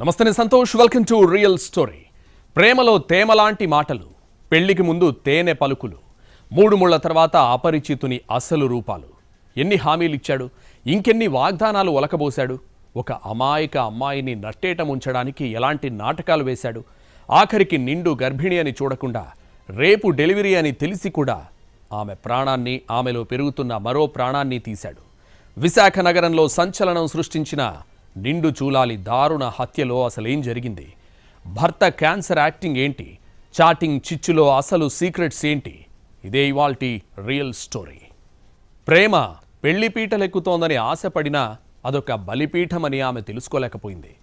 నమస్తే నేను Santosh. Welcome to real story ప్రేమలో తేమలాంటి మాటలు పెళ్ళికి ముందు తేనె పలుకులు మూడు ముళ్ళ తర్వాత అపరిచితుని అసలు రూపాలు. ఎన్ని హామీలు ఇచ్చాడు? ఇంకెన్ని వాగ్దానాలు ఒలకబోశాడు? ఒక అమాయక అమ్మాయిని నట్టేట ఉంచడానికి ఎలాంటి నాటకాలు వేశాడు? ఆఖరికి నిండు గర్భిణి అని చూడకుండా రేపు డెలివరీ అని తెలిసి కూడా ఆమె ప్రాణాన్ని ఆమెలో పెరుగుతున్న మరో ప్రాణాన్ని తీశాడు. విశాఖ నగరంలో సంచలనం సృష్టించిన నిండు చూలాలి దారుణ హత్యలో అసలేం జరిగింది? భర్త క్యాన్సర్ యాక్టింగ్ ఏంటి? చాటింగ్ చిచ్చులో అసలు సీక్రెట్స్ ఏంటి? ఇదే ఇవాల్టి రియల్ స్టోరీ. ప్రేమ పెళ్ళిపీటలెక్కుతోందని ఆశపడినా అదొక బలిపీఠమని ఆమె తెలుసుకోలేకపోయింది.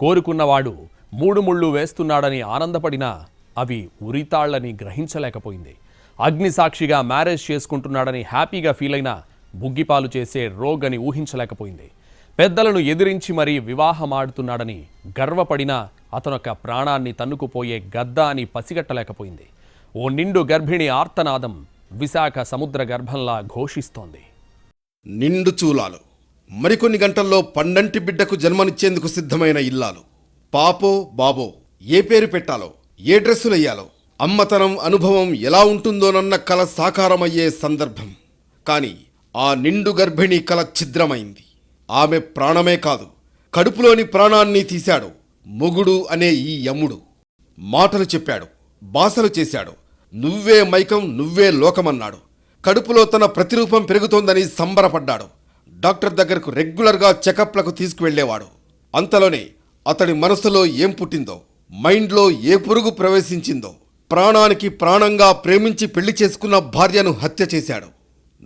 కోరుకున్నవాడు మూడు ముళ్ళు వేస్తున్నాడని ఆనందపడినా అవి ఉరితాళ్ళని గ్రహించలేకపోయింది. అగ్నిసాక్షిగా మ్యారేజ్ చేసుకుంటున్నాడని హ్యాపీగా ఫీల్ అయినా బుగ్గిపాలు చేసే రోగని ఊహించలేకపోయింది. పెద్దలను ఎదిరించి మరీ వివాహమాడుతున్నాడని గర్వపడినా అతనొక ప్రాణాన్ని తన్నుకుపోయే గద్ద అని పసిగట్టలేకపోయింది. ఓ నిండు గర్భిణి ఆర్తనాదం విశాఖ సముద్ర గర్భంలా ఘోషిస్తోంది. నిండు చూలాలు మరికొన్ని గంటల్లో పండంటి బిడ్డకు జన్మనిచ్చేందుకు సిద్ధమైన ఇల్లాలు. పాపో బాబో ఏ పేరు పెట్టాలో ఏ డ్రెస్సులయ్యాలో అమ్మతనం అనుభవం ఎలా ఉంటుందోనన్న కల సాకారమయ్యే సందర్భం. కానీ ఆ నిండు గర్భిణి కల ఛిద్రమైంది. ఆమె ప్రాణమే కాదు కడుపులోని ప్రాణాన్ని తీశాడు. మొగుడు అనే ఈ యముడు మాటలు చెప్పాడు బాసలు చేశాడు. నువ్వే మైకం నువ్వే లోకమన్నాడు. కడుపులో తన ప్రతిరూపం పెరుగుతోందని సంబరపడ్డాడు. డాక్టర్ దగ్గరకు రెగ్యులర్గా చెకప్లకు తీసుకువెళ్ళేవాడు అంతలోనే అతడి మనసులో ఏం పుట్టిందో మైండ్లో ఏ పురుగు ప్రవేశించిందో ప్రాణానికి ప్రాణంగా ప్రేమించి పెళ్ళి చేసుకున్న భార్యను హత్య చేశాడు.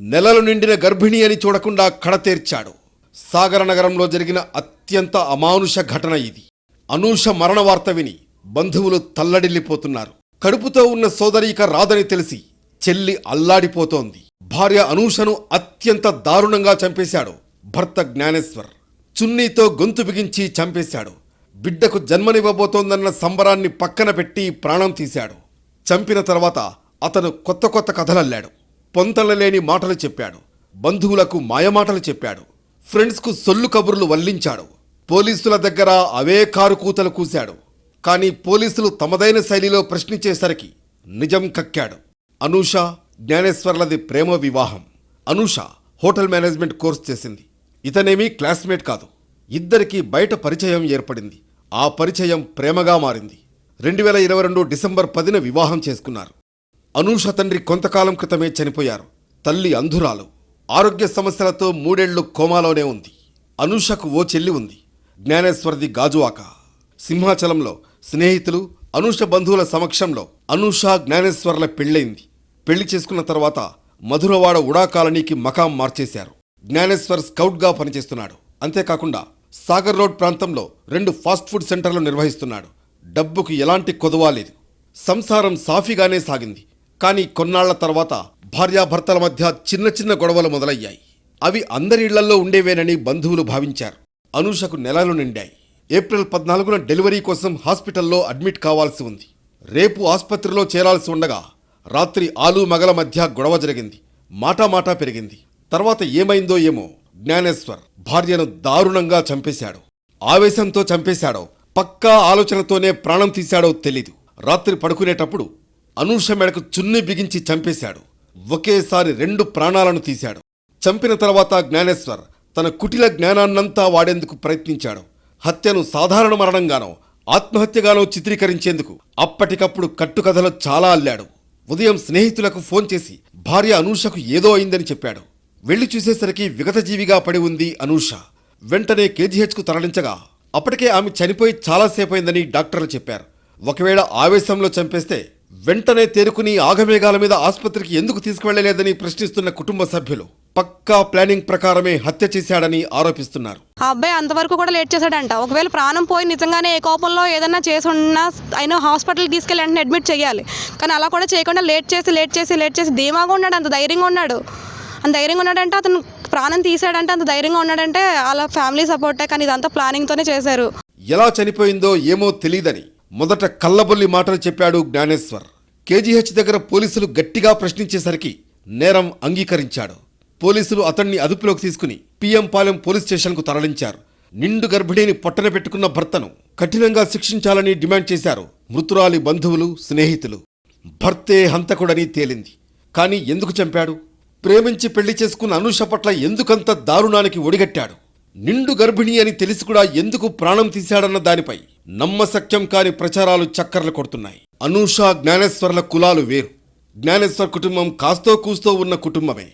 నెలలు నిండిన గర్భిణి అని చూడకుండా కడతేర్చాడు. సాగర నగరంలో జరిగిన అత్యంత అమానుష ఘటన ఇది. అనూష మరణ వార్త విని బంధువులు తల్లడిల్లిపోతున్నారు. కడుపుతో ఉన్న సోదరీక రాదని తెలిసి చెల్లి అల్లాడిపోతోంది. భార్య అనూషను అత్యంత దారుణంగా చంపేశాడు భర్త జ్ఞానేశ్వర్. చున్నీతో గొంతు బిగించి చంపేశాడు. బిడ్డకు జన్మనివ్వబోతోందన్న సంబరాన్ని పక్కన పెట్టి ప్రాణం తీశాడు. చంపిన తర్వాత అతను కొత్త కొత్త కథలల్లాడు. పొంతలలేని మాటలు చెప్పాడు. బంధువులకు మాయమాటలు చెప్పాడు. ఫ్రెండ్స్కు సొల్లు కబుర్లు వల్లించాడు. పోలీసుల దగ్గర అవే కారు కూతలు కూశాడు. కానీ పోలీసులు తమదైన శైలిలో ప్రశ్నించేసరికి నిజం కక్కాడు. అనూష జ్ఞానేశ్వర్లది ప్రేమ వివాహం. అనూష హోటల్ మేనేజ్మెంట్ కోర్స్ చేసింది. ఇతనేమీ క్లాస్మేట్ కాదు. ఇద్దరికీ బయట పరిచయం ఏర్పడింది. ఆ పరిచయం ప్రేమగా మారింది. రెండు వేల ఇరవై రెండు డిసెంబర్ పదిన వివాహం చేసుకున్నారు. అనూష తండ్రి కొంతకాలం క్రితమే చనిపోయారు. తల్లి అంధురాలు. ఆరోగ్య సమస్యలతో మూడేళ్ళు కోమాలోనే ఉంది. అనూషకు ఓ చెల్లి ఉంది. జ్ఞానేశ్వరది గాజువాక సింహాచలంలో స్నేహితులు అనూష బంధువుల సమక్షంలో అనూష జ్ఞానేశ్వర్ల పెళ్ళైంది పెళ్ళి చేసుకున్న తర్వాత మధురవాడ ఉడా కాలనీకి మకాం మార్చేశారు. జ్ఞానేశ్వర్ స్కౌట్గా పనిచేస్తున్నాడు. అంతేకాకుండా సాగర్ రోడ్ ప్రాంతంలో రెండు ఫాస్ట్ ఫుడ్ సెంటర్లు నిర్వహిస్తున్నాడు. డబ్బుకు ఎలాంటి కొదవా లేదు. సంసారం సాఫీగానే సాగింది. కానీ కొన్నాళ్ళ తర్వాత భార్యాభర్తల మధ్య చిన్న చిన్న గొడవలు మొదలయ్యాయి. అవి అందరి ఇళ్ళలో ఉండేవేనని బంధువులు భావించారు. అనూషకు నెలలు నిండాయి. ఏప్రిల్ పద్నాలుగున డెలివరీ కోసం హాస్పిటల్లో అడ్మిట్ కావాల్సి ఉంది. రేపు ఆసుపత్రిలో చేరాల్సి ఉండగా రాత్రి ఆలు మగల మధ్య గొడవ జరిగింది. మాటా మాటా పెరిగింది. తర్వాత ఏమైందో ఏమో జ్ఞానేశ్వర్ భార్యను దారుణంగా చంపేశాడు. ఆవేశంతో చంపేశాడో పక్కా ఆలోచనతోనే ప్రాణం తీశాడో తెలీదు. రాత్రి పడుకునేటప్పుడు అనూష మెడకు చున్ని బిగించి చంపేశాడు. ఒకేసారి రెండు ప్రాణాలను తీశాడు. చంపిన తర్వాత జ్ఞానేశ్వర్ తన కుటిల జ్ఞానాన్నంతా వాడేందుకు ప్రయత్నించాడు. హత్యను సాధారణ మరణంగానో ఆత్మహత్యగానో చిత్రీకరించేందుకు అప్పటికప్పుడు కట్టుకథలు చాలా అల్లాడు. ఉదయం స్నేహితులకు ఫోన్ చేసి భార్య అనూషకు ఏదో అయిందని చెప్పాడు. వెళ్ళి చూసేసరికి విగతజీవిగా పడి ఉంది అనూష. వెంటనే కేజీహెచ్కు తరలించగా అప్పటికే ఆమె చనిపోయి చాలాసేపైందని డాక్టర్లు చెప్పారు. ఒకవేళ ఆవేశంలో చంపేస్తే వెంటనే తేరుకుని ఆగమేఘాల మీద ఆసుపత్రికి ఎందుకు తీసుకువెళ్ళలేదని ప్రశ్నిస్తున్న కుటుంబ సభ్యులు పక్కా ప్లానింగ్ ప్రకారమే హత్య చేశాడని ఆరోపిస్తున్నారు. ఆ అబ్బాయి అంతవరకు కూడా లేట్ చేశాడంట. ఒకవేళ ప్రాణం పోయి నిజంగానే ఏ కోపంలో ఏదైనా చేసి ఉన్నా ఆయన హాస్పిటల్కి తీసుకెళ్ళి వెంటనే అడ్మిట్ చేయాలి. కానీ అలా కూడా చేయకుండా లేట్ చేసి లేట్ చేసి లేట్ చేసి ధీమాగా ఉన్నాడు. అంత ధైర్యంగా ఉన్నాడు. అంత ధైర్యంగా ఉన్నాడంటే అతను ప్రాణం తీసాడంటే అంత ధైర్యంగా ఉన్నాడంటే వాళ్ళ ఫ్యామిలీ సపోర్టే. కానీ ఇదంతా ప్లానింగ్తోనే చేశారు. ఎలా చనిపోయిందో ఏమో తెలియదని మొదట కల్లబొల్లి మాటలు చెప్పాడు జ్ఞానేశ్వర్. కేజీహెచ్ దగ్గర పోలీసులు గట్టిగా ప్రశ్నించేసరికి నేరం అంగీకరించాడు. పోలీసులు అతన్ని అదుపులోకి తీసుకుని పిఎం పాలెం పోలీస్ స్టేషన్కు తరలించారు. నిండు గర్భిణిని పొట్టన పెట్టుకున్న భర్తను కఠినంగా శిక్షించాలని డిమాండ్ చేశారు మృతురాలి బంధువులు స్నేహితులు. భర్తే హంతకుడని తేలింది. కానీ ఎందుకు చంపాడు? ప్రేమించి పెళ్ళి చేసుకున్న అనూష పట్ల ఎందుకంత దారుణానికి ఒడిగట్టాడు? నిండు గర్భిణి అని తెలిసి కూడా ఎందుకు ప్రాణం తీశాడన్న దానిపై నమ్మశక్యం కాని ప్రచారాలు చక్కర్లు కొడుతున్నాయి. అనూష జ్ఞానేశ్వర్ల కులాలు వేరు. జ్ఞానేశ్వర్ కుటుంబం కాస్తో కూస్తో ఉన్న కుటుంబమే.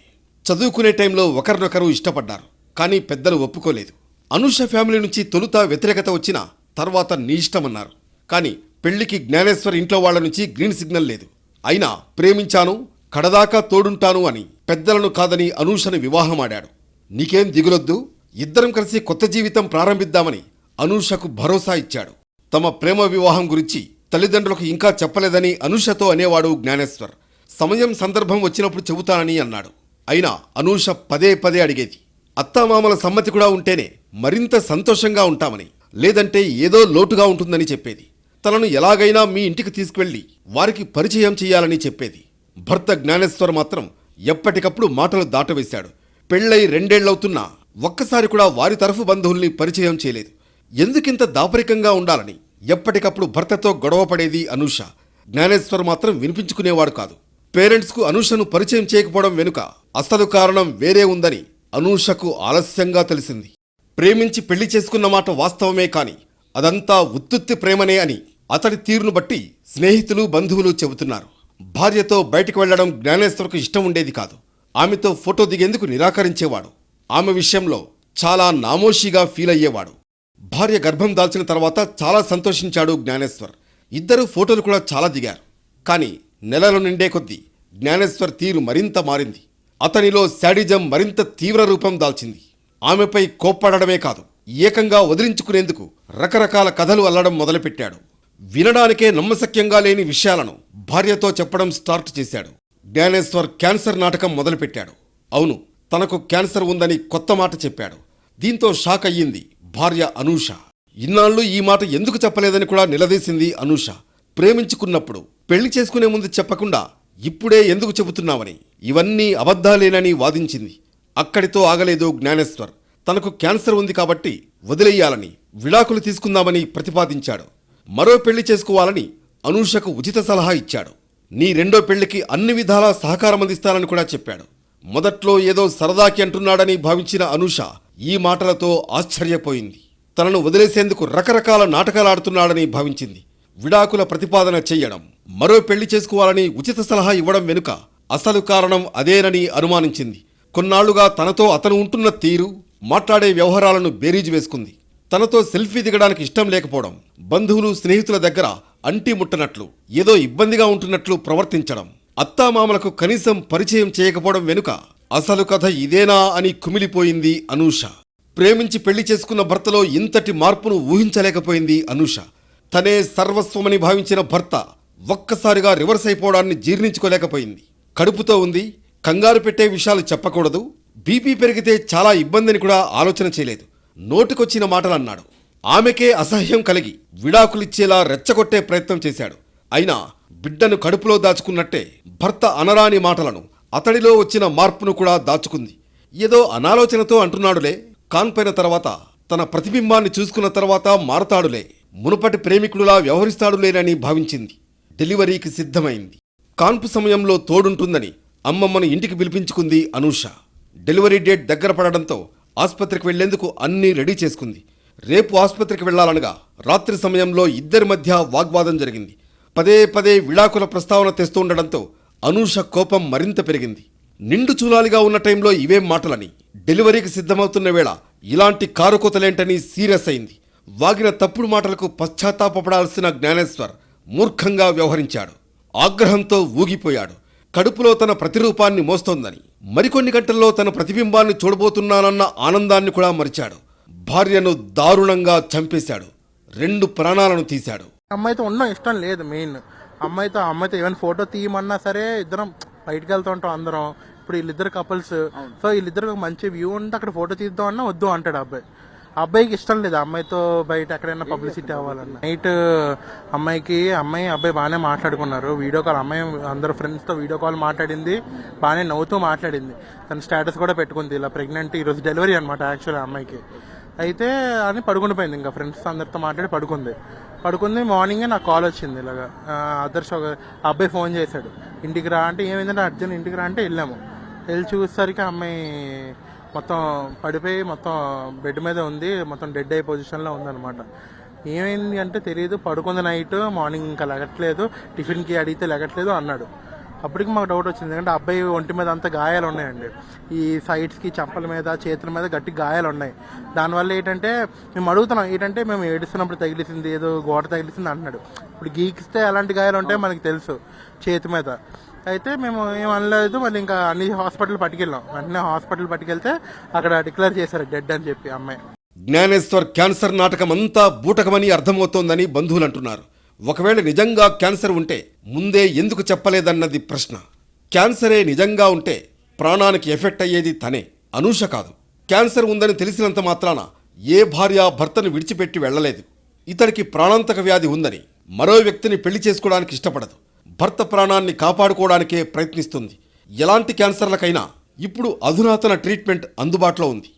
చదువుకునే టైంలో ఒకరినొకరు ఇష్టపడ్డారు కానీ పెద్దలు ఒప్పుకోలేదు. అనూష ఫ్యామిలీ నుంచి తొలుత వ్యతిరేకత వచ్చినా తర్వాత నీ ఇష్టమన్నారు. కానీ పెళ్ళికి జ్ఞానేశ్వర్ ఇంట్లో వాళ్ళ నుంచి గ్రీన్ సిగ్నల్ లేదు. అయినా ప్రేమించాను కడదాకా తోడుంటాను అని పెద్దలను కాదని అనూషను వివాహమాడాడు. నీకేం దిగులొద్దు? ఇద్దరం కలిసి కొత్త జీవితం ప్రారంభిద్దామని అనూషకు భరోసా ఇచ్చాడు. తమ ప్రేమ వివాహం గురించి తల్లిదండ్రులకు ఇంకా చెప్పలేదని అనూషతో అనేవాడు జ్ఞానేశ్వర్. సమయం సందర్భం వచ్చినప్పుడు చెబుతానని అన్నాడు. అయినా అనూష పదే పదే అడిగేది. అత్తామామల సమ్మతి కూడా ఉంటేనే మరింత సంతోషంగా ఉంటామని లేదంటే ఏదో లోటుగా ఉంటుందని చెప్పేది. తనను ఎలాగైనా మీ ఇంటికి తీసుకువెళ్ళి వారికి పరిచయం చేయాలని చెప్పేది. భర్త జ్ఞానేశ్వర్ మాత్రం ఎప్పటికప్పుడు మాటలు దాటవేశాడు. పెళ్ళై రెండేళ్ళవుతున్నా ఒక్కసారి కూడా వారి తరఫు బంధువుల్ని పరిచయం చేయలేదు. ఎందుకింత దాపరికంగా ఉండాలని ఎప్పటికప్పుడు భర్తతో గొడవ పడేది అనూష. జ్ఞానేశ్వర్ మాత్రం వినిపించుకునేవాడు కాదు. పేరెంట్స్కు అనూషను పరిచయం చేయకపోవడం వెనుక అసలు కారణం వేరే ఉందని అనూషకు ఆలస్యంగా తెలిసింది. ప్రేమించి పెళ్ళి చేసుకున్న మాట వాస్తవమే కాని అదంతా ఉత్తుత్తి ప్రేమనే అని అతడి తీరును బట్టి స్నేహితులు బంధువులు చెబుతున్నారు. భార్యతో బయటకు వెళ్ళడం జ్ఞానేశ్వర్కు ఇష్టం ఉండేది కాదు. ఆమెతో ఫోటో దిగేందుకు నిరాకరించేవాడు. ఆమె విషయంలో చాలా నామోషిగా ఫీల్ అయ్యేవాడు. భార్య గర్భం దాల్చిన తర్వాత చాలా సంతోషించాడు జ్ఞానేశ్వర్. ఇద్దరు ఫోటోలు కూడా చాలా దిగారు. కానీ నెలలు నిండే కొద్దీ జ్ఞానేశ్వర్ తీరు మరింత మారింది. అతనిలో శాడిజం మరింత తీవ్ర రూపం దాల్చింది. ఆమెపై కోప్పడమే కాదు ఏకంగా వదిలించుకునేందుకు రకరకాల కథలు అల్లడం మొదలుపెట్టాడు. వినడానికే నమ్మశక్యంగా లేని విషయాలను భార్యతో చెప్పడం స్టార్ట్ చేశాడు. జ్ఞానేశ్వర్ క్యాన్సర్ నాటకం మొదలుపెట్టాడు. అవును తనకు క్యాన్సర్ ఉందని కొత్త మాట చెప్పాడు. దీంతో షాక్ అయ్యింది భార్య అనూష. ఇన్నాళ్ళు ఈ మాట ఎందుకు చెప్పలేదని కూడా నిలదీసింది అనూష. ప్రేమించుకున్నప్పుడు పెళ్ళి చేసుకునే ముందు చెప్పకుండా ఇప్పుడే ఎందుకు చెబుతున్నావని. ఇవన్నీ అబద్ధాలేనని వాదించింది. అక్కడితో ఆగలేదు జ్ఞానేశ్వర్. తనకు క్యాన్సర్ ఉంది కాబట్టి వదిలేయాలని విడాకులు తీసుకుందామని ప్రతిపాదించాడు. మరో పెళ్ళి చేసుకోవాలని అనూషకు ఉచిత సలహా ఇచ్చాడు. నీ రెండో పెళ్ళికి అన్ని విధాలా సహకారం అందిస్తానని కూడా చెప్పాడు. మొదట్లో ఏదో సరదాకి అంటున్నాడని భావించిన అనుష ఈ మాటలతో ఆశ్చర్యపోయింది. తనను వదిలేసేందుకు రకరకాల నాటకాలాడుతున్నాడని భావించింది. విడాకుల ప్రతిపాదన చెయ్యడం మరో పెళ్ళి చేసుకోవాలని ఉచిత సలహా ఇవ్వడం వెనుక అసలు కారణం అదేనని అనుమానించింది. కొన్నాళ్ళుగా తనతో అతను ఉంటున్న తీరు మాట్లాడే వ్యవహారాలను బేరీజు వేసుకుంది. తనతో సెల్ఫీ దిగడానికి ఇష్టం లేకపోవడం బంధువులు స్నేహితుల దగ్గర అంటి ముట్టనట్లు ఏదో ఇబ్బందిగా ఉంటున్నట్లు ప్రవర్తించడం. అత్తామామలకు కనీసం పరిచయం చేయకపోవడం వెనుక అసలు కథ ఇదేనా అని కుమిలిపోయింది అనూష. ప్రేమించి పెళ్ళి చేసుకున్న భర్తలో ఇంతటి మార్పును ఊహించలేకపోయింది అనూష. తనే సర్వస్వమని భావించిన భర్త ఒక్కసారిగా రివర్స్ అయిపోవడాన్ని జీర్ణించుకోలేకపోయింది. కడుపుతో ఉంది కంగారు పెట్టే విషయాలు చెప్పకూడదు బీపీ పెరిగితే చాలా ఇబ్బందిని కూడా ఆలోచన చేయలేదు. నోటికొచ్చిన మాటలు అన్నాడు ఆమెకే అసహ్యం కలిగి విడాకులిచ్చేలా రెచ్చగొట్టే ప్రయత్నం చేశాడు. అయినా బిడ్డను కడుపులో దాచుకున్నట్టే భర్త అనరాని మాటలను అతడిలో వచ్చిన మార్పును కూడా దాచుకుంది. ఏదో అనాలోచనతో అంటున్నాడులే. కాన్పైన తర్వాత తన ప్రతిబింబాన్ని చూసుకున్న తర్వాత మారతాడులే. మునుపటి ప్రేమికుడులా వ్యవహరిస్తాడులేనని భావించింది. డెలివరీకి సిద్ధమైంది. కాన్పు సమయంలో తోడుంటుందని అమ్మమ్మను ఇంటికి పిలిపించుకుంది అనూష. డెలివరీ డేట్ దగ్గర పడడంతో ఆసుపత్రికి వెళ్ళేందుకు అన్నీ రెడీ చేసుకుంది. రేపు ఆసుపత్రికి వెళ్ళాలనగా రాత్రి సమయంలో ఇద్దరి మధ్య వాగ్వాదం జరిగింది. పదే పదే విడాకుల ప్రస్తావన తెస్తుండడంతో అనూష కోపం మరింత పెరిగింది. నిండు చూలాలిగా ఉన్న టైంలో ఇవేం మాటలని డెలివరీకి సిద్ధమవుతున్న వేళ ఇలాంటి కారుకోతలేంటని సీరియస్ అయింది. వాగిన తప్పుడు మాటలకు పశ్చాత్తాపపడాల్సిన జ్ఞానేశ్వర్ మూర్ఖంగా వ్యవహరించాడు. ఆగ్రహంతో ఊగిపోయాడు. కడుపులో తన ప్రతిరూపాన్ని మోస్తోందని మరికొన్ని గంటల్లో తన ప్రతిబింబాన్ని చూడబోతున్నానన్న ఆనందాన్ని కూడా మరిచాడు. భార్యను దారుణంగా చంపేశాడు. రెండు ప్రాణాలను తీశాడు. అమ్మాయితో ఉండడం ఇష్టం లేదు మెయిన్. అమ్మాయితో అమ్మాయితో ఈవెన్ ఫోటో తీయమన్నా సరే ఇద్దరం బయటకు వెళ్తూ ఉంటాం అందరం. ఇప్పుడు వీళ్ళిద్దరు కపుల్స్ సో వీళ్ళిద్దరు మంచి వ్యూ ఉంటే అక్కడ ఫోటో తీద్దాం అన్నా వద్దు అంటాడు అబ్బాయి. అబ్బాయికి ఇష్టం లేదు. అమ్మాయితో బయట ఎక్కడైనా పబ్లిసిటీ అవ్వాలన్న. నైట్ అమ్మాయికి అమ్మాయి అబ్బాయి బాగానే మాట్లాడుకున్నారు. వీడియో కాల్ అమ్మాయి అందరు ఫ్రెండ్స్తో వీడియో కాల్ మాట్లాడింది. బాగానే నవ్వుతూ మాట్లాడింది. తన స్టేటస్ కూడా పెట్టుకుంది. ఇలా ప్రెగ్నెంట్ ఈరోజు డెలివరీ అనమాట యాక్చువల్ అమ్మాయికి. అయితే అని పడుకుండిపోయింది. ఇంకా ఫ్రెండ్స్ అందరితో మాట్లాడి పడుకుంది. పడుకుంది మార్నింగే నాకు కాల్ వచ్చింది ఇలాగా. అదర్స్ ఆదర్శ్ ఒక అబ్బాయి ఫోన్ చేశాడు. ఇంటికి రా అంటే ఏమైందంటే అర్జున్ ఇంటికి రా అంటే వెళ్ళాము. వెళ్ళి చూసేసరికి ఆ అమ్మాయి మొత్తం పడిపోయి మొత్తం బెడ్ మీద ఉంది మొత్తం డెడ్ అయ్యే పొజిషన్లో ఉందన్నమాట. ఏమైంది అంటే తెలియదు పడుకుంది నైట్ మార్నింగ్ ఇంకా లెగట్లేదు టిఫిన్కి అడిగితే లెగట్లేదు అన్నాడు. అప్పటికి మాకు డౌట్ వచ్చింది. ఎందుకంటే అబ్బాయి ఒంటి మీద అంత గాయాలు ఉన్నాయండి. ఈ సైడ్స్కి చంపల మీద చేతుల మీద గట్టి గాయాలు ఉన్నాయి. దానివల్ల ఏంటంటే మేము అడుగుతున్నాం ఏంటంటే మేము ఏడుస్తున్నప్పుడు తగిలిసింది ఏదో గోడ తగిలిసింది అంటున్నాడు. ఇప్పుడు గీకిస్తే ఎలాంటి గాయాలు ఉంటాయో మనకి తెలుసు చేతి మీద. అయితే మేము ఏం అనలేదు మళ్ళీ ఇంకా అన్ని హాస్పిటల్ పట్టుకెళ్ళాం. అన్ని హాస్పిటల్ పట్టుకెళ్తే అక్కడ డిక్లేర్ చేశారు డెడ్ అని చెప్పి అమ్మాయి. జ్ఞానేశ్వర్ క్యాన్సర్ నాటకం అంతా బూటకమని అర్థమవుతోందని బంధువులు అంటున్నారు. ఒకవేళ నిజంగా క్యాన్సర్ ఉంటే ముందే ఎందుకు చెప్పలేదన్నది ప్రశ్న. క్యాన్సరే నిజంగా ఉంటే ప్రాణానికి ఎఫెక్ట్ అయ్యేది తనే అనూష కాదు. క్యాన్సర్ ఉందని తెలిసినంత మాత్రాన ఏ భార్య భర్తను విడిచిపెట్టి వెళ్ళలేదు. ఇతడికి ప్రాణాంతక వ్యాధి ఉందని మరో వ్యక్తిని పెళ్ళి చేసుకోవడానికి ఇష్టపడదు. భర్త ప్రాణాన్ని కాపాడుకోవడానికే ప్రయత్నిస్తుంది. ఎలాంటి క్యాన్సర్లకైనా ఇప్పుడు అధునాతన ట్రీట్మెంట్ అందుబాటులో ఉంది.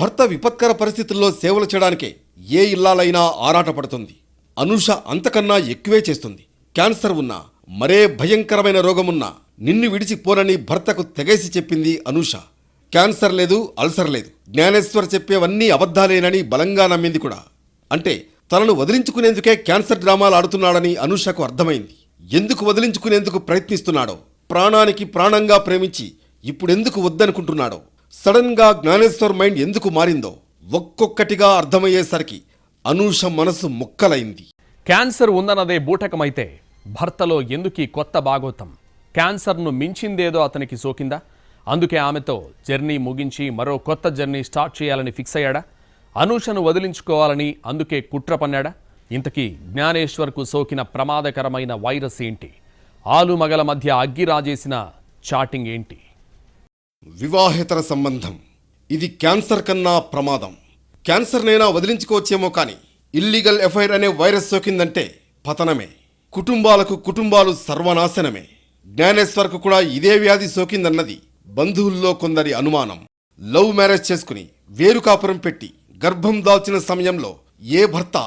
భర్త విపత్కర పరిస్థితుల్లో సేవలు చేయడానికే ఏ ఇల్లాలైనా ఆరాటపడుతుంది. అనూష అంతకన్నా ఎక్కువే చేస్తుంది. క్యాన్సర్ ఉన్నా మరే భయంకరమైన రోగమున్నా నిన్ను విడిచిపోనని భర్తకు తెగేసి చెప్పింది అనూష. క్యాన్సర్ లేదు అల్సర్ లేదు. జ్ఞానేశ్వర్ చెప్పేవన్నీ అబద్ధాలేనని బలంగా నమ్మింది కూడా. అంటే తనను వదిలించుకునేందుకే క్యాన్సర్ డ్రామాలు ఆడుతున్నాడని అనూషకు అర్థమైంది. ఎందుకు వదిలించుకునేందుకు ప్రయత్నిస్తున్నాడో ప్రాణానికి ప్రాణంగా ప్రేమించి ఇప్పుడెందుకు వద్దనుకుంటున్నాడో సడన్గా జ్ఞానేశ్వర్ మైండ్ ఎందుకు మారిందో ఒక్కొక్కటిగా అర్థమయ్యేసరికి అనూష మనసు ముక్కలైంది. క్యాన్సర్ ఉందన్నదే బూటకమైతే భర్తలో ఎందుకీ కొత్త బాగోతం క్యాన్సర్ను మించిందేదో అతనికి సోకిందా? అందుకే ఆమెతో జర్నీ ముగించి మరో కొత్త జర్నీ స్టార్ట్ చేయాలని ఫిక్స్ అయ్యాడా? అనూషను వదిలించుకోవాలని అందుకే కుట్ర పన్నాడా? ఇంతకీ జ్ఞానేశ్వర్కు సోకిన ప్రమాదకరమైన వైరస్ ఏంటి? ఆలు మగల మధ్య అగ్గి రాజేసిన చాటింగ్ ఏంటి? వివాహేతర సంబంధం. ఇది క్యాన్సర్ కన్నా ప్రమాదం. క్యాన్సర్నైనా వదిలించుకోవచ్చేమో కానీ ఇల్లీగల్ ఎఫైర్ అనే వైరస్ సోకిందంటే పతనమే. కుటుంబాలకు కుటుంబాలు సర్వనాశనమే. జ్ఞానేశ్వర్కు కూడా ఇదే వ్యాధి సోకిందన్నది బంధువుల్లో కొందరి అనుమానం. లవ్ మ్యారేజ్ చేసుకుని వేరు కాపురం పెట్టి గర్భం దాల్చిన సమయంలో ఏ భర్త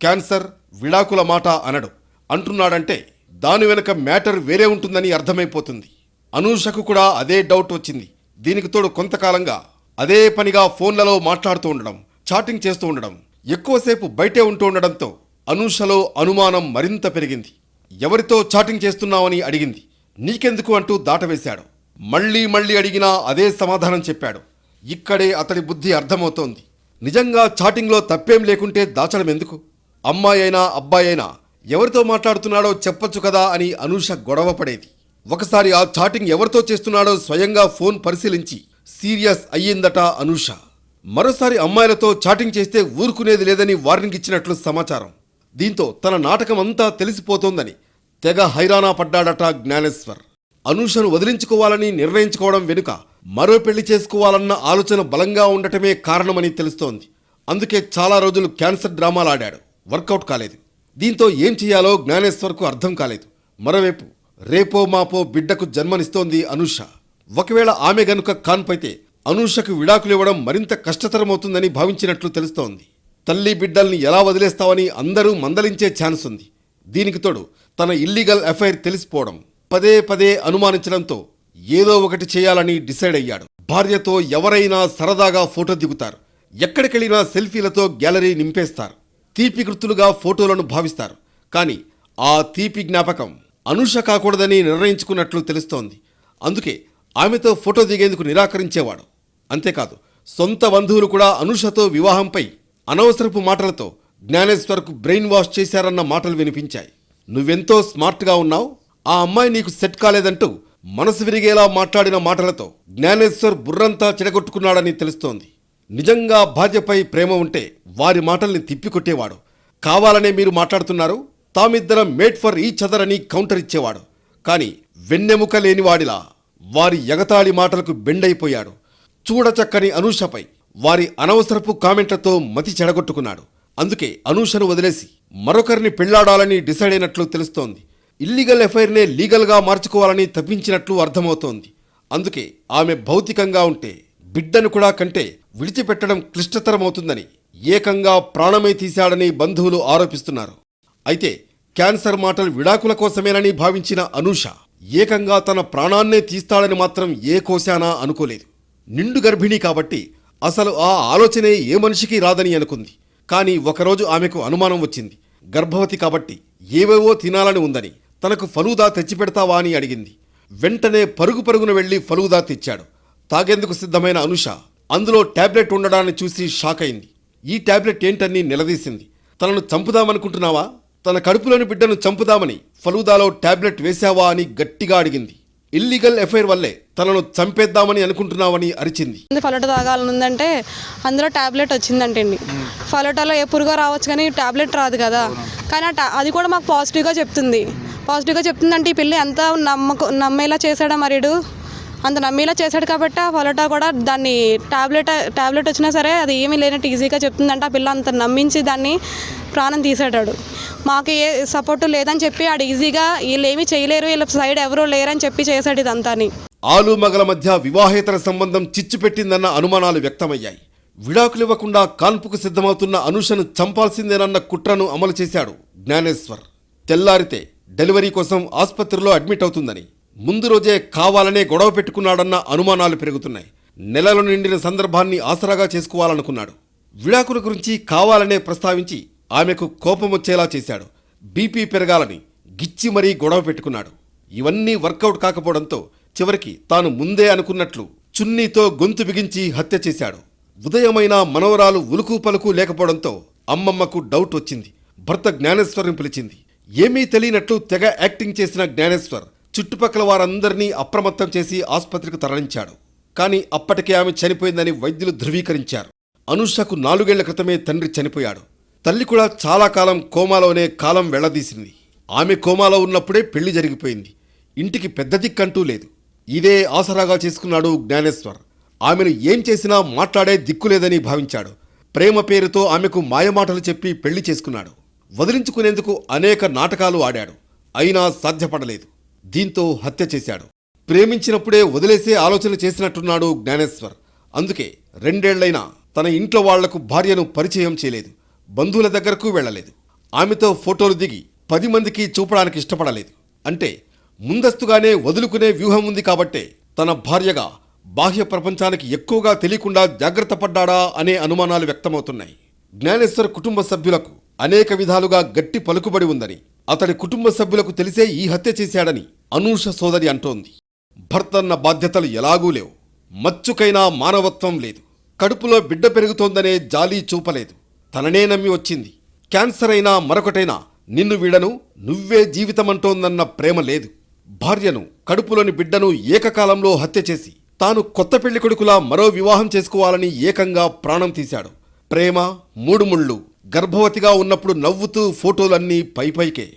క్యాన్సర్ విడాకుల మాట అనడు. అంటున్నాడంటే దాని వెనుక మ్యాటర్ వేరే ఉంటుందని అర్థమైపోతుంది. అనూషకు కూడా అదే డౌట్ వచ్చింది. దీనికి తోడు కొంతకాలంగా అదే పనిగా ఫోన్లలో మాట్లాడుతూ ఉండడం. చాటింగ్ చేస్తూ ఉండడం ఎక్కువసేపు బయటే ఉంటూ ఉండడంతో అనూషలో అనుమానం మరింత పెరిగింది. ఎవరితో చాటింగ్ చేస్తున్నావని అడిగింది. నీకెందుకు అంటూ దాటవేశాడు. మళ్ళీ మళ్ళీ అడిగినా అదే సమాధానం చెప్పాడు. ఇక్కడే అతడి బుద్ధి అర్థమవుతోంది. నిజంగా చాటింగ్లో తప్పేం లేకుంటే దాచడం ఎందుకు? అమ్మాయి అయినా అబ్బాయి అయినా ఎవరితో మాట్లాడుతున్నాడో చెప్పొచ్చు కదా అని అనూష గొడవ పడేది. ఒకసారి ఆ చాటింగ్ ఎవరితో చేస్తున్నాడో స్వయంగా ఫోన్ పరిశీలించి సీరియస్ అయ్యిందట అనూష. మరోసారి అమ్మాయిలతో చాటింగ్ చేస్తే ఊరుకునేది లేదని వార్నింగ్ ఇచ్చినట్లు సమాచారం. దీంతో తన నాటకం అంతా తెలిసిపోతోందని తెగ హైరానా పడ్డాడట జ్ఞానేశ్వర్. అనూషను వదిలించుకోవాలని నిర్ణయించుకోవడం వెనుక మరో పెళ్ళి చేసుకోవాలన్న ఆలోచన బలంగా ఉండటమే కారణమని తెలుస్తోంది. అందుకే చాలా రోజులు క్యాన్సర్ డ్రామాలు ఆడాడు వర్కౌట్ కాలేదు. దీంతో ఏం చేయాలో జ్ఞానేశ్వర్కు అర్థం కాలేదు. మరోవైపు రేపో మాపో బిడ్డకు జన్మనిస్తోంది అనూష. ఒకవేళ ఆమె గనుక కాన్పైతే అనూషకు విడాకులివ్వడం మరింత కష్టతరమవుతుందని భావించినట్లు తెలుస్తోంది. తల్లి బిడ్డల్ని ఎలా వదిలేస్తావని అందరూ మందలించే ఛాన్స్ ఉంది. దీనికి తోడు తన ఇల్లీగల్ ఎఫ్ఐఆర్ తెలిసిపోవడం. పదే పదే అనుమానించడంతో ఏదో ఒకటి చేయాలని డిసైడ్ అయ్యాడు. భార్యతో ఎవరైనా సరదాగా ఫోటో దిగుతారు. ఎక్కడికెళ్ళినా సెల్ఫీలతో గ్యాలరీ నింపేస్తారు. తీపి గుర్తులుగా ఫోటోలను భావిస్తారు. కానీ ఆ తీపి జ్ఞాపకం అనుష కాకూడదని నిర్ణయించుకున్నట్లు తెలుస్తోంది. అందుకే ఆమెతో ఫోటో దిగేందుకు నిరాకరించేవాడు. అంతేకాదు సొంత బంధువులు కూడా అనుషతో వివాహంపై అనవసరపు మాటలతో జ్ఞానేశ్వర్కు బ్రెయిన్ వాష్ చేశారన్న మాటలు వినిపించాయి. నువ్వెంతో స్మార్ట్గా ఉన్నావు? ఆ అమ్మాయి నీకు సెట్ కాలేదంటూ మనసు విరిగేలా మాట్లాడిన మాటలతో జ్ఞానేశ్వర్ బుర్రంతా చెడగొట్టుకున్నాడని తెలుస్తోంది. నిజంగా భార్యపై ప్రేమ ఉంటే వారి మాటల్ని తిప్పికొట్టేవాడు. కావాలనే మీరు మాట్లాడుతున్నారు? తామిద్దరం మేడ్ ఫర్ ఈచ్ అదర్ అని కౌంటర్ ఇచ్చేవాడు. కానీ వెన్నెముక లేనివాడిలా వారి ఎగతాళి మాటలకు బెండైపోయాడు. చూడచక్కని అనూషపై వారి అనవసరపు కామెంట్లతో మతి చెడగొట్టుకున్నాడు. అందుకే అనూషను వదిలేసి మరొకరిని పెళ్ళాడాలని డిసైడ్ అయినట్లు తెలుస్తోంది. ఇల్లీగల్ ఎఫ్ఐఆర్నే లీగల్గా మార్చుకోవాలని తప్పించినట్లు అర్థమవుతోంది. అందుకే ఆమె భౌతికంగా ఉంటే బిడ్డను కూడా కంటే విడిచిపెట్టడం క్లిష్టతరమవుతుందని ఏకంగా ప్రాణమే తీశాడని బంధువులు ఆరోపిస్తున్నారు. అయితే క్యాన్సర్ మాటలు విడాకుల కోసమేనని భావించిన అనూష ఏకంగా తన ప్రాణాన్నే తీస్తాడని మాత్రం ఏ కోశానా అనుకోలేదు. నిండు గర్భిణి కాబట్టి అసలు ఆ ఆలోచనే ఏ మనిషికి రాదని అనుకుంది. కానీ ఒకరోజు ఆమెకు అనుమానం వచ్చింది. గర్భవతి కాబట్టి ఏవేవో తినాలని ఉందని తనకు ఫలూదా తెచ్చిపెడతావా అని అడిగింది. వెంటనే పరుగు పరుగున వెళ్ళి ఫలూదా తెచ్చాడు. తాగేందుకు సిద్ధమైన అనుష అందులో టాబ్లెట్ ఉండడాన్ని చూసి షాక్ అయింది. ఈ టాబ్లెట్ ఏంటని నిలదీసింది. తనను చంపుదామనుకుంటున్నావా? తన కడుపులోని బిడ్డను చంపుదామని ఫలూదాలో టాబ్లెట్ వేశావా అని గట్టిగా అడిగింది. ఇల్లీగల్ ఎఫైర్ వల్లే తనను చంపేద్దామని అనుకుంటున్నామని అరిచింది. ఫలోటా తాగాలనుందంటే అందులో టాబ్లెట్ వచ్చిందంటండి. ఫలోటాలో ఏ పురుగో రావచ్చు కానీ టాబ్లెట్ రాదు కదా. కానీ ఆ టా- అది కూడా మాకు పాజిటివ్గా చెప్తుంది. పాజిటివ్గా చెప్తుందంటే ఈ పిల్ల ఎంత నమ్మక నమ్మేలా చేశాడా మరిడు? అంత నమ్మేలా చేశాడు కాబట్టి ఆ ఫలటా కూడా దాన్ని టాబ్లెట్ టాబ్లెట్ వచ్చినా సరే అది ఏమీ లేనట్టు ఈజీగా చెప్తుందంటే. ఆ పిల్ల అంత నమ్మించి దాన్ని ప్రాణం తీసేటాడు. మాకు ఏ సపోర్ట్ లేదని చెప్పి ఆడు ఈజీగా వీళ్ళు ఏమీ చేయలేరు వీళ్ళ సైడ్ ఎవరూ లేరని చెప్పి చేశాడు ఇదంతాని. ఆలు మగల మధ్య వివాహేతర సంబంధం చిచ్చు పెట్టిందన్న అనుమానాలు వ్యక్తమయ్యాయి. విడాకులివ్వకుండా కాన్పుకు సిద్ధమవుతున్న అనుషను చంపాల్సిందేనన్న కుట్రను అమలు చేశాడు జ్ఞానేశ్వర్. తెల్లారితే డెలివరీ కోసం ఆసుపత్రిలో అడ్మిట్ అవుతుందని ముందు రోజే కావాలనే గొడవ పెట్టుకున్నాడన్న అనుమానాలు పెరుగుతున్నాయి. నెలలు నిండిన సందర్భాన్ని ఆసరాగా చేసుకోవాలనుకున్నాడు. విడాకుల గురించి కావాలనే ప్రస్తావించి ఆమెకు కోపం వచ్చేలా చేశాడు. బీపీ పెరగాలని గిచ్చి మరీ గొడవ పెట్టుకున్నాడు. ఇవన్నీ వర్కౌట్ కాకపోవడంతో చివరికి తాను ముందే అనుకున్నట్లు చున్నీతో గొంతు బిగించి హత్య చేశాడు. ఉదయమైన మనవరాలు ఉలుకు పలుకు లేకపోవడంతో అమ్మమ్మకు డౌట్ వచ్చింది. భర్త జ్ఞానేశ్వర్ని పిలిచింది. ఏమీ తెలియనట్లు తెగ యాక్టింగ్ చేసిన జ్ఞానేశ్వర్ చుట్టుపక్కల వారందరినీ అప్రమత్తం చేసి ఆసుపత్రికి తరలించాడు. కానీ అప్పటికే ఆమె చనిపోయిందని వైద్యులు ధృవీకరించారు. అనుషకు నాలుగేళ్ళ క్రితమే తండ్రి చనిపోయాడు. తల్లి కూడా చాలా కాలం కోమాలోనే కాలం వెళ్ళదీసింది. ఆమె కోమాలో ఉన్నప్పుడే పెళ్ళి జరిగిపోయింది. ఇంటికి పెద్ద దిక్కంటూ లేదు. ఇదే ఆసరాగా చేసుకున్నాడు జ్ఞానేశ్వర్. ఆమెను ఏం చేసినా మాట్లాడే దిక్కులేదని భావించాడు. ప్రేమ పేరుతో ఆమెకు మాయమాటలు చెప్పి పెళ్ళి చేసుకున్నాడు. వదిలించుకునేందుకు అనేక నాటకాలు ఆడాడు. అయినా సాధ్యపడలేదు. దీంతో హత్య చేశాడు. ప్రేమించినప్పుడే వదిలేసే ఆలోచన చేసినట్టున్నాడు జ్ఞానేశ్వర్. అందుకే రెండేళ్ళైనా తన ఇంట్లో వాళ్ళకు భార్యను పరిచయం చేయలేదు. బంధువుల దగ్గరకు వెళ్ళలేదు. ఆమెతో ఫోటోలు దిగి పది మందికి చూపడానికి ఇష్టపడలేదు. అంటే ముందస్తుగానే వదులుకునే వ్యూహం ఉంది కాబట్టే తన భార్యగా బాహ్య ప్రపంచానికి ఎక్కువగా తెలియకుండా జాగ్రత్త పడ్డాడా అనే అనుమానాలు వ్యక్తమవుతున్నాయి. జ్ఞానేశ్వర్ కుటుంబ సభ్యులకు అనేక విధాలుగా గట్టి పలుకుబడి ఉందని అతడి కుటుంబ సభ్యులకు తెలిసే ఈ హత్య చేశాడని అనూష సోదరి అంటోంది. భర్తన్న బాధ్యతలు ఎలాగూ లేవు. మచ్చుకైనా మానవత్వం లేదు. కడుపులో బిడ్డ పెరుగుతోందనే జాలీ చూపలేదు. తననే నమ్మి వచ్చింది. క్యాన్సర్ అయినా మరొకటైనా నిన్ను వీడను నువ్వే జీవితమంటోందన్న ప్రేమ లేదు. భార్యను కడుపులోని బిడ్డను ఏకకాలంలో హత్య చేసి తాను కొత్త పెళ్ళి కొడుకులా మరో వివాహం చేసుకోవాలని ఏకంగా ప్రాణం తీశాడు. ప్రేమ మూడుముళ్ళు గర్భవతిగా ఉన్నప్పుడు నవ్వుతూ ఫోటోలన్నీ పైపైకే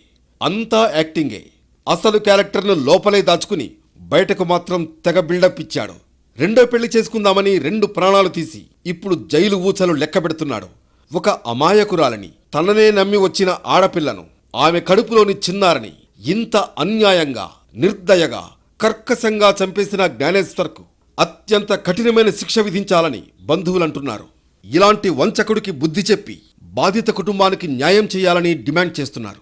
అంతా యాక్టింగే. అసలు క్యారెక్టర్ను లోపలే దాచుకుని బయటకు మాత్రం తెగ బిల్డప్ ఇచ్చాడు. రెండో పెళ్ళి చేసుకుందామని రెండు ప్రాణాలు తీసి ఇప్పుడు జైలు ఊచలు లెక్కబెడుతున్నాడు ఒక అమాయకురాలని తననే నమ్మి వచ్చిన ఆడపిల్లను ఆమె కడుపులోని చిన్నారని ఇంత అన్యాయంగా నిర్దయగా కర్కశంగా చంపేసిన జ్ఞానేశ్వర్కు అత్యంత కఠినమైన శిక్ష విధించాలని బంధువులంటున్నారు. ఇలాంటి వంచకుడికి బుద్ధి చెప్పి బాధిత కుటుంబానికి న్యాయం చేయాలని డిమాండ్ చేస్తున్నారు.